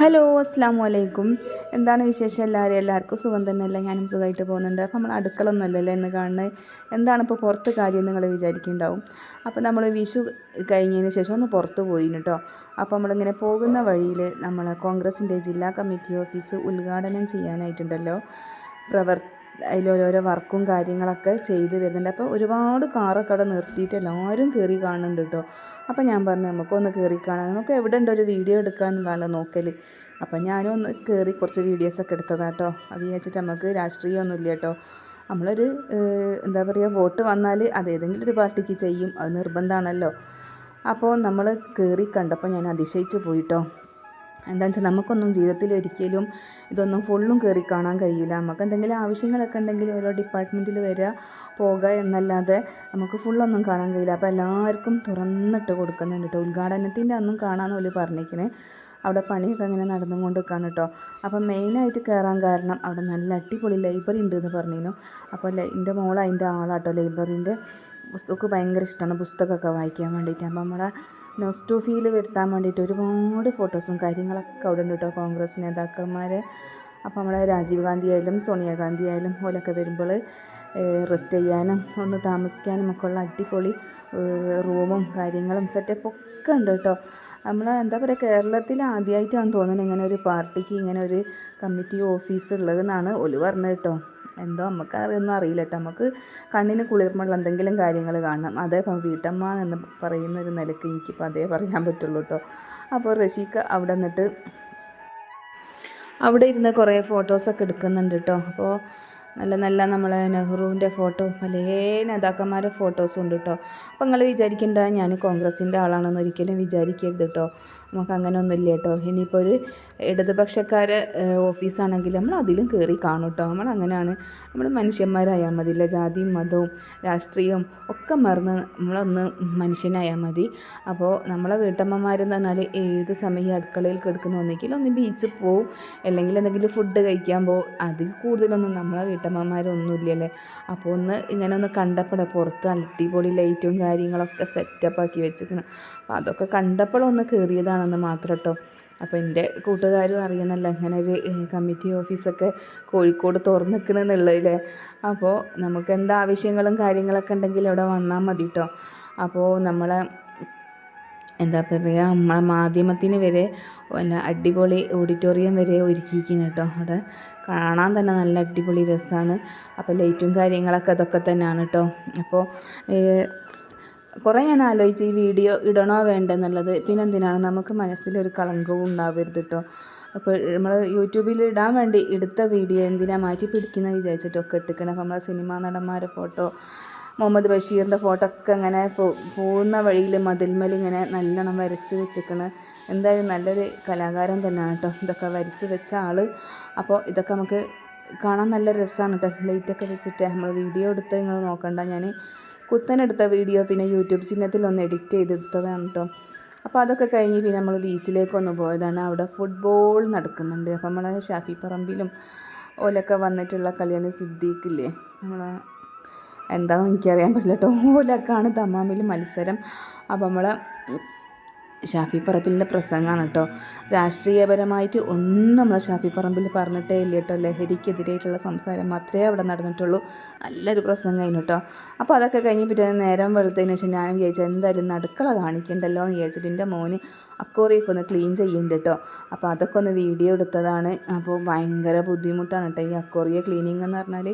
Hello അസ്സാം വലൈക്കും എന്താണ് വിശേഷം എല്ലാവരും? എല്ലാവർക്കും സുഖം തന്നെയല്ല? ഞാനും സുഖമായിട്ട് പോകുന്നുണ്ട്. അപ്പോൾ നമ്മൾ അടുക്കള ഒന്നുമല്ലല്ലോ എന്ന് കാണുന്നത്? എന്താണ് ഇപ്പോൾ പുറത്ത് കാര്യം നിങ്ങൾ വിചാരിക്കുന്നുണ്ടാവും. അപ്പോൾ നമ്മൾ വിഷു കഴിഞ്ഞതിന് ശേഷം ഒന്ന് പുറത്ത് പോയി കേട്ടോ അപ്പോൾ നമ്മളിങ്ങനെ പോകുന്ന വഴിയിൽ നമ്മൾ കോൺഗ്രസിന്റെ ജില്ലാ കമ്മിറ്റി ഓഫീസ് ഉദ്ഘാടനം ചെയ്യാനായിട്ടുണ്ടല്ലോ. പ്രവർ അതിലോരോരോ വർക്കും കാര്യങ്ങളൊക്കെ ചെയ്ത് വരുന്നുണ്ട്. അപ്പോൾ ഒരുപാട് കാറൊക്കെ അവിടെ നിർത്തിയിട്ട് എല്ലാവരും കയറി കാണുന്നുണ്ട് കേട്ടോ. അപ്പോൾ ഞാൻ പറഞ്ഞു നമുക്കൊന്ന് കയറി കാണാം. നമുക്ക് എവിടെ ഉണ്ട് ഒരു വീഡിയോ എടുക്കാമെന്നല്ല നോക്കൽ. അപ്പോൾ ഞാനും ഒന്ന് കയറി കുറച്ച് വീഡിയോസൊക്കെ എടുത്തതാട്ടോ അത് വിചാരിച്ചിട്ട് നമുക്ക് രാഷ്ട്രീയമൊന്നുമില്ല കേട്ടോ. നമ്മളൊരു എന്താ പറയുക വോട്ട് വന്നാൽ അത് ഏതെങ്കിലും ഒരു പാർട്ടിക്ക് ചെയ്യും. അത് നിർബന്ധമാണല്ലോ. അപ്പോൾ നമ്മൾ കയറി കണ്ടപ്പോൾ ഞാൻ അതിശയിച്ച് പോയിട്ടോ എന്താണെന്ന് വെച്ചാൽ നമുക്കൊന്നും ജീവിതത്തിൽ ഒരിക്കലും ഇതൊന്നും ഫുള്ളും കയറി കാണാൻ കഴിയില്ല. നമുക്ക് എന്തെങ്കിലും ആവശ്യങ്ങളൊക്കെ ഉണ്ടെങ്കിൽ ഓരോ ഡിപ്പാർട്ട്മെന്റിൽ വരിക പോകുക എന്നല്ലാതെ നമുക്ക് ഫുള്ളൊന്നും കാണാൻ കഴിയില്ല. അപ്പോൾ എല്ലാവർക്കും തുറന്നിട്ട് കൊടുക്കുന്നുണ്ട് കേട്ടോ ഉദ്ഘാടനത്തിന്റെ അന്നും കാണാമെന്ന് പോലും പറഞ്ഞിരിക്കണേ. അവിടെ പണിയൊക്കെ അങ്ങനെ നടന്നുകൊണ്ട് നിൽക്കുകയാണ് കേട്ടോ അപ്പം മെയിനായിട്ട് കയറാൻ കാരണം അവിടെ നല്ല അടിപൊളി ലൈബ്രറി ഉണ്ട് എന്ന് പറഞ്ഞിരുന്നു അപ്പോൾ എന്റെ മോൾ അതിന്റെ ആളാട്ടോ ലൈബ്രറീന്റെ പുസ്തകമൊക്കെ ഭയങ്കര ഇഷ്ടമാണ് പുസ്തകമൊക്കെ വായിക്കാൻ വേണ്ടിയിട്ട്. അപ്പം നമ്മളെ നൊസ്റ്റു ഫീൽ വരുത്താൻ വേണ്ടിയിട്ട് ഒരുപാട് ഫോട്ടോസും കാര്യങ്ങളൊക്കെ അവിടെ ഉണ്ട് കേട്ടോ. കോൺഗ്രസ് നേതാക്കന്മാർ അപ്പോൾ നമ്മളെ രാജീവ് ഗാന്ധി ആയാലും സോണിയാഗാന്ധി ആയാലും പോലൊക്കെ വരുമ്പോൾ റെസ്റ്റ് ചെയ്യാനും ഒന്ന് താമസിക്കാനും ഒക്കെ ഉള്ള അടിപൊളി റൂമും കാര്യങ്ങളും സെറ്റപ്പ് ഒക്കെ ഉണ്ട് കേട്ടോ. നമ്മൾ എന്താ പറയുക കേരളത്തിൽ ആദ്യമായിട്ടാണ് തോന്നുന്നത് ഇങ്ങനെ ഒരു പാർട്ടിക്ക് ഇങ്ങനെ ഒരു കമ്മിറ്റി ഓഫീസ് ഉള്ളതെന്നാണ് ഒലു പറഞ്ഞത് കേട്ടോ. എന്തോ നമുക്ക് അറിയൊന്നും അറിയില്ല നമുക്ക് കണ്ണിന് കുളിർമുള്ള എന്തെങ്കിലും കാര്യങ്ങൾ കാണണം. അതേ ഇപ്പം വീട്ടമ്മ എന്ന് പറയുന്ന ഒരു നിലയ്ക്ക് എനിക്കിപ്പോൾ അതേ പറയാൻ പറ്റുള്ളൂ കേട്ടോ. അപ്പോൾ റഷീക്ക് അവിടെ നിന്നിട്ട് അവിടെ ഇരുന്ന് കുറേ ഫോട്ടോസൊക്കെ എടുക്കുന്നുണ്ട് കേട്ടോ. അപ്പോൾ നല്ല നല്ല നമ്മളെ നെഹ്റുവിന്റെ ഫോട്ടോ പല നേതാക്കന്മാരുടെ ഫോട്ടോസും ഉണ്ട് കേട്ടോ. അപ്പോൾ നിങ്ങൾ വിചാരിക്കേണ്ട ഞാൻ കോൺഗ്രസിന്റെ ആളാണെന്ന് ഒരിക്കലും വിചാരിക്കരുത് കേട്ടോ. നമുക്ക് അങ്ങനെ ഒന്നുമില്ല കേട്ടോ ഇനിയിപ്പോൾ ഒരു ഇടതുപക്ഷക്കാർ ഓഫീസാണെങ്കിൽ നമ്മൾ അതിലും കയറി കാണും കേട്ടോ നമ്മൾ അങ്ങനെയാണ് നമ്മൾ മനുഷ്യന്മാരായാൽ മതി. ഇല്ല ജാതിയും മതവും രാഷ്ട്രീയവും ഒക്കെ മറന്ന് നമ്മളൊന്ന് മനുഷ്യനായാൽ മതി. അപ്പോൾ നമ്മളെ വീട്ടമ്മമാരെന്ന് പറഞ്ഞാൽ ഏത് സമയം അടുക്കളയിൽ കിടക്കുന്ന ഒന്നെങ്കിൽ ഒന്ന് ബീച്ചിൽ പോവും. അല്ലെങ്കിൽ എന്തെങ്കിലും ഫുഡ് കഴിക്കാൻ പോകും അതിൽ കൂടുതലൊന്നും നമ്മളെ വീട്ടമ്മമാരൊന്നുമില്ലല്ലേ. അപ്പോൾ ഒന്ന് ഇങ്ങനെ ഒന്ന് കണ്ടപ്പോൾ പുറത്ത് അടിപൊളി ലൈറ്റും കാര്യങ്ങളൊക്കെ സെറ്റപ്പാക്കി വെച്ചിരിക്കണം. അപ്പോൾ അതൊക്കെ കണ്ടപ്പോഴൊന്ന് കയറിയതാണെന്ന് മാത്രം കേട്ടോ അപ്പോൾ എന്റെ കൂട്ടുകാരും അറിയണമല്ലോ ഇങ്ങനെ ഒരു കമ്മിറ്റി ഓഫീസൊക്കെ കോഴിക്കോട് തുറന്ന് നിൽക്കണമെന്നുള്ളതില്ലേ അപ്പോൾ നമുക്ക് എന്താ ആവശ്യങ്ങളും കാര്യങ്ങളൊക്കെ ഉണ്ടെങ്കിൽ അവിടെ വന്നാൽ മതി കേട്ടോ അപ്പോൾ നമ്മളെ എന്താ പറയുക നമ്മളെ മാധ്യമത്തിന് വരെ പിന്നെ അടിപൊളി ഓഡിറ്റോറിയം വരെ ഒരുക്കിയിരിക്കുന്നു കേട്ടോ. അവിടെ കാണാൻ തന്നെ നല്ല അടിപൊളി രസമാണ് അപ്പോൾ ലൈറ്റും കാര്യങ്ങളൊക്കെ അതൊക്കെ തന്നെയാണ് കേട്ടോ. അപ്പോൾ കുറേ ഞാൻ ആലോചിച്ച് ഈ വീഡിയോ ഇടണോ വേണ്ടെന്നുള്ളത്. പിന്നെ എന്തിനാണ് നമുക്ക് മനസ്സിലൊരു കളങ്കവും ഉണ്ടാവരുത് കേട്ടോ അപ്പോൾ നമ്മൾ യൂട്യൂബിൽ ഇടാൻ വേണ്ടി എടുത്ത വീഡിയോ എന്തിനാണ് മാറ്റി പിടിക്കുന്ന വിചാരിച്ചിട്ടൊക്കെ ഇട്ടിക്കണം. അപ്പോൾ നമ്മളെ സിനിമാ നടന്മാരെ ഫോട്ടോ മുഹമ്മദ് ബഷീറിന്റെ ഫോട്ടോ ഒക്കെ ഇങ്ങനെ പോകുന്ന വഴിയിൽ മതിൽമൽ ഇങ്ങനെ നല്ലോണം വരച്ച് വെച്ചിരിക്കണ് എന്തായാലും നല്ലൊരു കലാകാരൻ തന്നെയാണ് കേട്ടോ ഇതൊക്കെ വരച്ച് വെച്ച ആൾ അപ്പോൾ ഇതൊക്കെ നമുക്ക് കാണാൻ നല്ല രസമാണ് കേട്ടോ ലൈറ്റൊക്കെ വെച്ചിട്ട് നമ്മൾ വീഡിയോ എടുത്ത് നിങ്ങൾ നോക്കണ്ട. ഞാൻ കുത്തനെടുത്ത വീഡിയോ പിന്നെ യൂട്യൂബ് ചിഹ്നത്തിൽ ഒന്ന് എഡിറ്റ് ചെയ്തെടുത്തതാണ് കേട്ടോ അപ്പോൾ അതൊക്കെ കഴിഞ്ഞ് പിന്നെ നമ്മൾ ബീച്ചിലേക്ക് ഒന്ന് പോയതാണ്. അവിടെ ഫുട്ബോൾ നടക്കുന്നുണ്ട്. അപ്പോൾ നമ്മളെ ഷാഫി പറമ്പിലും ഓലൊക്കെ വന്നിട്ടുള്ള കളിയാണ് സിദ്ദീഖില്ലേ നമ്മളെ എന്താണെന്ന് എനിക്കറിയാൻ പറ്റില്ല കേട്ടോ ഓലൊക്കെയാണ് തമാമിൽ മത്സരം. അപ്പോൾ നമ്മളെ ഷാഫി പറമ്പിലിന്റെ പ്രസംഗമാണ് കേട്ടോ. രാഷ്ട്രീയപരമായിട്ട് ഒന്നും നമ്മളെ ഷാഫി പറമ്പിൽ പറഞ്ഞിട്ടേ ഇല്ല കേട്ടോ. ലഹരിക്കെതിരായിട്ടുള്ള സംസാരം മാത്രമേ അവിടെ നടന്നിട്ടുള്ളൂ. നല്ലൊരു പ്രസംഗം ആയിരുന്നു കേട്ടോ. അപ്പോൾ അതൊക്കെ കഴിഞ്ഞ് പിന്നെ നേരം വെളുത്തതിന് ശേഷം ഞാൻ വിചാരിച്ചു എന്തായാലും നടുക്കള കാണിക്കണ്ടല്ലോ എന്ന് വിചാരിച്ചിട്ട് എന്റെ മോന് അക്കോറിയൊക്കെ ഒന്ന് ക്ലീൻ ചെയ്യുന്നുണ്ട് കേട്ടോ. അപ്പോൾ അതൊക്കെ ഒന്ന് വീഡിയോ എടുത്തതാണ്. അപ്പോൾ ഭയങ്കര ബുദ്ധിമുട്ടാണ് കേട്ടോ ഈ അക്കോറിയ ക്ലീനിങ് എന്ന് പറഞ്ഞാൽ.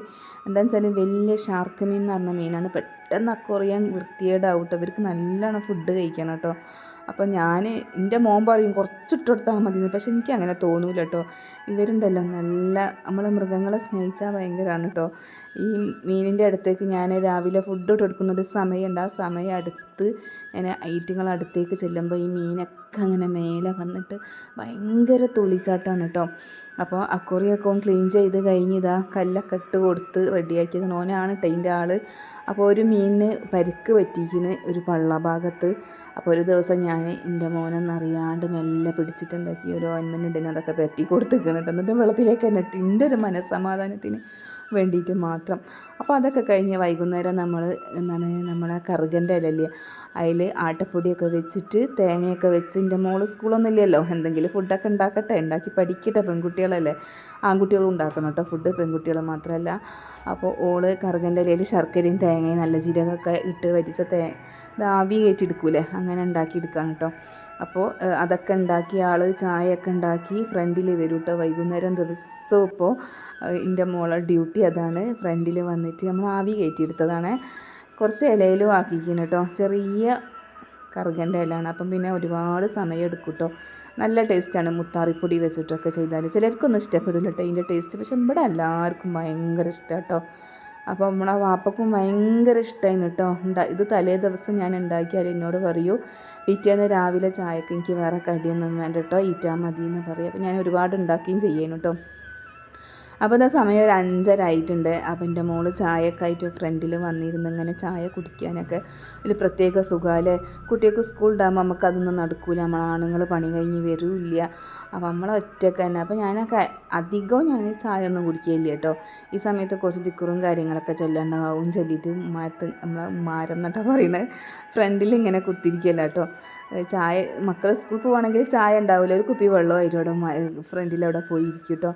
എന്താണെന്ന് വെച്ചാൽ വലിയ ഷാർക്ക് മീൻ എന്ന് പറഞ്ഞ മീനാണ് പെട്ടെന്ന് അക്കോറിയാൻ വൃത്തിയേടാവും കേട്ടോ. ഇവർക്ക് നല്ലോണം ഫുഡ് കഴിക്കണം കേട്ടോ. അപ്പോൾ ഞാൻ എന്റെ മോൻ പറയും കുറച്ചിട്ട് കൊടുത്താൽ മതി പക്ഷെ എനിക്ക് അങ്ങനെ തോന്നൂല കേട്ടോ ഇവരുണ്ടല്ലോ നല്ല നമ്മളെ മൃഗങ്ങളെ സ്നേഹിച്ചാൽ ഭയങ്കരമാണ് കേട്ടോ ഈ മീനിന്റെ അടുത്തേക്ക് ഞാൻ രാവിലെ ഫുഡ് ഇട്ട് കൊടുക്കുന്ന ഒരു സമയമുണ്ട് ആ സമയം അടുത്ത് ഞാൻ ഐറ്റുങ്ങൾ അടുത്തേക്ക് ചെല്ലുമ്പോൾ ഈ മീനൊക്കെ അങ്ങനെ മേലെ വന്നിട്ട് ഭയങ്കര തുളിച്ചാട്ടമാണ് കേട്ടോ അപ്പോൾ അക്കുറിയൊക്കെ ക്ലീൻ ചെയ്ത് കഴിഞ്ഞ് ഇതാ കല്ലൊക്കെ ഇട്ട് കൊടുത്ത് റെഡിയാക്കിയത് ഓനാണ് ടൈന്റെ ആൾ അപ്പോൾ ഒരു മീനിന് പരിക്ക് പറ്റിയിരിക്കുന്നു ഒരു പള്ള ഭാഗത്ത് അപ്പോൾ ഒരു ദിവസം ഞാൻ എന്റെ മോനെന്നറിയാണ്ട് മെല്ലെ പിടിച്ചിട്ട് എന്താക്കി ഒരു ഓയിൻമെന്റ് ഉണ്ടെങ്കിൽ അതൊക്കെ പറ്റി കൊടുത്തിരിക്കണം എന്നിട്ട് വെള്ളത്തിലേക്ക് തന്നെ എന്റെ ഒരു മനസ്സമാധാനത്തിന് വേണ്ടിയിട്ട് മാത്രം. അപ്പോൾ അതൊക്കെ കഴിഞ്ഞ് വൈകുന്നേരം നമ്മൾ എന്താണ് നമ്മളെ കറുകന്റെ ഇലല്ലേ അതിൽ ആട്ടപ്പൊടിയൊക്കെ വെച്ചിട്ട് തേങ്ങയൊക്കെ വെച്ച് എന്റെ മോൾ സ്കൂളൊന്നും ഇല്ലല്ലോ എന്തെങ്കിലും ഫുഡൊക്കെ ഉണ്ടാക്കട്ടെ. ഉണ്ടാക്കി പഠിക്കട്ടെ പെൺകുട്ടികളല്ലേ. ആൺകുട്ടികളും ഉണ്ടാക്കണം കേട്ടോ ഫുഡ്. പെൺകുട്ടികൾ മാത്രമല്ല. അപ്പോൾ ഓൾ കറുകന്റെ ഇലയിൽ ശർക്കരയും തേങ്ങയും നല്ല ജീരകമൊക്കെ ഇട്ട് വരിച്ച തേ ആവി കയറ്റിയെടുക്കൂലേ? അങ്ങനെ ഉണ്ടാക്കിയെടുക്കുകയാണ് കേട്ടോ. അപ്പോൾ അതൊക്കെ ഉണ്ടാക്കി ആൾ ചായയൊക്കെ ഉണ്ടാക്കി ഫ്രണ്ടിൽ വരും കേട്ടോ. വൈകുന്നേരം ദിവസവും ഇപ്പോൾ എന്റെ മോളെ ഡ്യൂട്ടി അതാണ്. ഫ്രണ്ടിൽ വന്നിട്ട് നമ്മൾ ആവി കയറ്റിയെടുത്തതാണ്. കുറച്ച് ഇലയിലും ആക്കിക്കുന്നു കേട്ടോ ചെറിയ കറുകന്റെ ഇലയാണ്. അപ്പം പിന്നെ ഒരുപാട് സമയം എടുക്കും കേട്ടോ നല്ല ടേസ്റ്റാണ് മുത്താറിപ്പൊടി വെച്ചിട്ടൊക്കെ ചെയ്താൽ ചിലർക്കൊന്നും ഇഷ്ടപ്പെടില്ല കേട്ടോ ഇതിന്റെ ടേസ്റ്റ് പക്ഷെ ഇവിടെ എല്ലാവർക്കും ഭയങ്കര ഇഷ്ടമാണ് കേട്ടോ അപ്പോൾ നമ്മളെ വാപ്പക്കും ഭയങ്കര ഇഷ്ടമായിരുന്നു കേട്ടോ ഉണ്ടാ ഇത് തലേ ദിവസം ഞാൻ ഉണ്ടാക്കിയാൽ എന്നോട് പറയൂ. പിറ്റേന്ന് രാവിലെ ചായക്ക് എനിക്ക് വേറെ കടിയൊന്നും വേണ്ട കേട്ടോ ഈറ്റാ മതി എന്ന് പറയും. അപ്പോൾ ഞാൻ ഒരുപാട് ഉണ്ടാക്കുകയും ചെയ്യുന്നു കേട്ടോ അപ്പോൾ എന്താ സമയം ഒരു അഞ്ചര ആയിട്ടുണ്ട് അപ്പോൾ എന്റെ മോൾ ചായയൊക്കെ ആയിട്ട് ഫ്രണ്ടിൽ വന്നിരുന്ന് ഇങ്ങനെ ചായ കുടിക്കാനൊക്കെ ഒരു പ്രത്യേക സുഖമല്ലേ കുട്ടികൾക്ക് സ്കൂൾ ഉണ്ടാകുമ്പോൾ നമുക്കതൊന്നും നടക്കൂല. നമ്മൾ ആണുങ്ങൾ പണി കഴിഞ്ഞ് വരില്ല. അപ്പോൾ നമ്മൾ ഒറ്റയ്ക്ക് തന്നെ. അപ്പോൾ ഞാനൊക്കെ അധികവും ഞാൻ ചായ ഒന്നും കുടിക്കുകയില്ല കേട്ടോ. ഈ സമയത്ത് കുറച്ച് തിക്കുറും കാര്യങ്ങളൊക്കെ ചൊല്ലാണ്ടാവും. ചൊല്ലിയിട്ട് ഉമ്മാരത്ത് നമ്മളെ ഉമ്മാരം എന്നിട്ടാണ് പറയുന്നത് ഫ്രണ്ടിൽ ഇങ്ങനെ കുത്തിരിക്കല്ല കേട്ടോ. ചായ മക്കൾ സ്കൂളിൽ പോവുകയാണെങ്കിൽ ചായ ഉണ്ടാവില്ല ഒരു കുപ്പി വെള്ളം അവിടെ ഫ്രണ്ടിലവിടെ പോയി ഇരിക്കും കേട്ടോ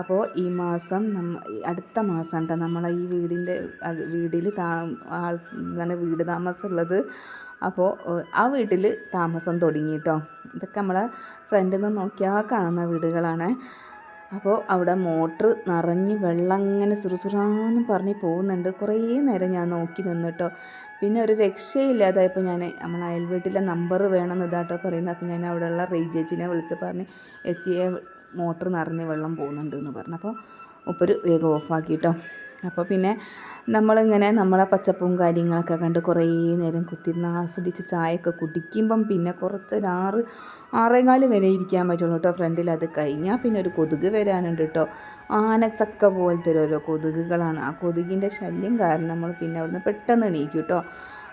അപ്പോൾ ഈ മാസം നമ്മ അടുത്ത മാസം കേട്ടോ നമ്മളെ ഈ വീടിന്റെ വീടിൽ താ ആൾ എന്താണ് വീട് താമസമുള്ളത്. അപ്പോൾ ആ വീട്ടിൽ താമസം തുടങ്ങി കേട്ടോ ഇതൊക്കെ നമ്മളെ ഫ്രണ്ടിൽ നിന്ന് നോക്കിയാൽ കാണുന്ന വീടുകളാണ്. അപ്പോൾ അവിടെ മോട്ടർ നിറഞ്ഞ് വെള്ളം അങ്ങനെ സുറുസുറാന്നും പറഞ്ഞ് പോകുന്നുണ്ട്. കുറേ നേരം ഞാൻ നോക്കി നിന്നിട്ടോ. പിന്നെ ഒരു രക്ഷയില്ലാതായപ്പോൾ ഞാൻ നമ്മൾ അയൽവീട്ടിലെ നമ്പർ വേണമെന്ന് ഇതാട്ടോ പറയുന്നത്. അപ്പോൾ ഞാൻ അവിടെയുള്ള റേജേച്ചിനെ വിളിച്ച് പറഞ്ഞ് എച്ചിയെ മോട്ടർ നിറഞ്ഞ് വെള്ളം പോകുന്നുണ്ട് എന്ന് പറഞ്ഞു. അപ്പോൾ ഉപ്പൊരു വേഗം ഓഫാക്കിട്ടോ. അപ്പോൾ പിന്നെ നമ്മളിങ്ങനെ നമ്മളെ പച്ചപ്പും കാര്യങ്ങളൊക്കെ കണ്ട് കുറേ നേരം കുത്തിരുന്ന് ആസ്വദിച്ച് ചായയൊക്കെ കുടിക്കുമ്പം പിന്നെ കുറച്ചൊരു ആറ് ആറേകാൽ വരെ ഇരിക്കാൻ പറ്റുള്ളൂ കേട്ടോ. ഫ്രണ്ടിൽ അത് കഴിഞ്ഞാൽ പിന്നെ ഒരു കൊതുക് വരാനുണ്ട് കേട്ടോ. ആനച്ചക്ക പോലത്തെ ഓരോ കൊതുകുകളാണ്. ആ കൊതുകിന്റെ ശല്യം കാരണം നമ്മൾ പിന്നെ അവിടുന്ന് പെട്ടെന്ന് എണീക്കും കേട്ടോ.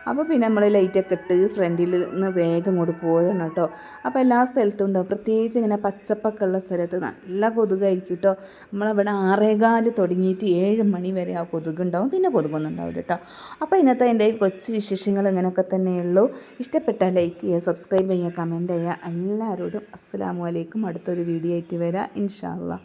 അപ്പോൾ പിന്നെ നമ്മൾ ലൈറ്റൊക്കെ ഇട്ട് ഫ്രണ്ടിൽ നിന്ന് വേഗം ഇങ്ങോട്ട് പോരണം കേട്ടോ. അപ്പോൾ എല്ലാ സ്ഥലത്തും ഉണ്ടാവും പ്രത്യേകിച്ച് ഇങ്ങനെ പച്ചപ്പൊക്കെ ഉള്ള സ്ഥലത്ത് നല്ല കൊതുകായിരിക്കും കേട്ടോ. നമ്മളവിടെ ആറേകാൽ തുടങ്ങിയിട്ട് ഏഴ് മണി വരെ ആ കൊതുകുണ്ടാവും പിന്നെ കൊതുകൊന്നും ഉണ്ടാവില്ല കേട്ടോ. അപ്പോൾ ഇന്നത്തെ എന്റെ കൊച്ചു വിശേഷങ്ങൾ ഇങ്ങനെയൊക്കെ തന്നെയുള്ളൂ ഇഷ്ടപ്പെട്ടാൽ ലൈക്ക് ചെയ്യുക സബ്സ്ക്രൈബ് ചെയ്യുക കമന്റ് ചെയ്യുക. എല്ലാവരോടും അസ്സാം വലൈക്കും അടുത്തൊരു വീഡിയോ ആയിട്ട് വരാം. ഇൻഷാ അള്ളാ.